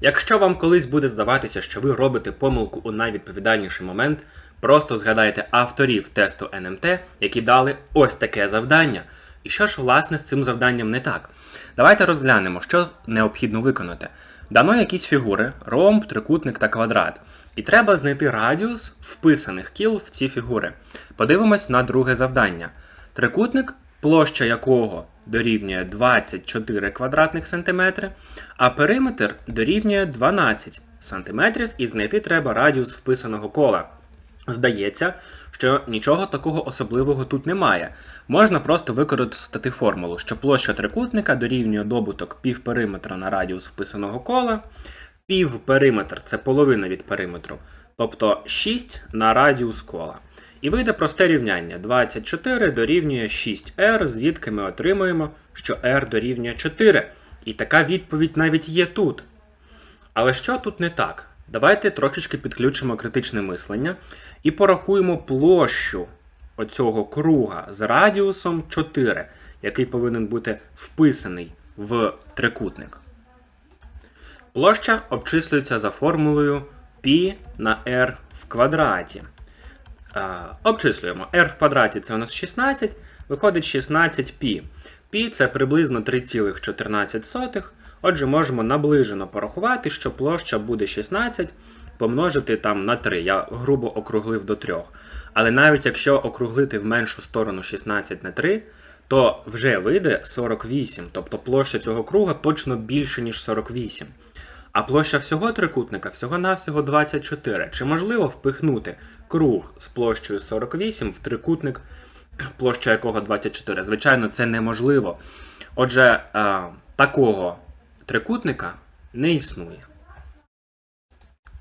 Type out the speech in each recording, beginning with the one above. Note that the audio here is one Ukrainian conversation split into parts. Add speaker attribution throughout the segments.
Speaker 1: Якщо вам колись буде здаватися, що ви робите помилку у найвідповідальніший момент, просто згадайте авторів тесту НМТ, які дали ось таке завдання. І що ж власне з цим завданням не так? Давайте розглянемо, що необхідно виконати. Дано якісь фігури: ромб, трикутник та квадрат. І треба знайти радіус вписаних кіл в ці фігури. Подивимось на друге завдання. Трикутник, площа якого дорівнює 24 квадратних сантиметри, а периметр дорівнює 12 сантиметрів, і знайти треба радіус вписаного кола. Здається, що нічого такого особливого тут немає. Можна просто використати формулу, що площа трикутника дорівнює добуток півпериметра на радіус вписаного кола. Півпериметр це половина від периметру, тобто 6 на радіус кола. І вийде просте рівняння. 24 дорівнює 6r, звідки ми отримуємо, що r дорівнює 4. І така відповідь навіть є тут. Але що тут не так? Давайте трошечки підключимо критичне мислення і порахуємо площу оцього круга з радіусом 4, який повинен бути вписаний в трикутник. Площа обчислюється за формулою π на r в квадраті. Обчислюємо. r в квадраті це у нас 16, виходить 16π. π це приблизно 3,14. Отже, можемо наближено порахувати, що площа буде 16 помножити там на 3. Я грубо округлив до 3. Але навіть якщо округлити в меншу сторону 16 на 3, то вже вийде 48. Тобто площа цього круга точно більше, ніж 48. А площа всього трикутника всього-навсього 24. Чи можливо впихнути круг з площею 48 в трикутник, площа якого 24? Звичайно, це неможливо. Отже, е, такого трикутника не існує.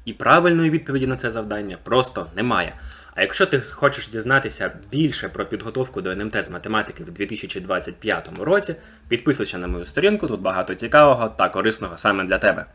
Speaker 1: І правильної відповіді на це завдання просто немає. А якщо ти хочеш дізнатися більше про підготовку до НМТ з математики в 2025 році, підписуйся на мою сторінку, тут багато цікавого та корисного саме для тебе.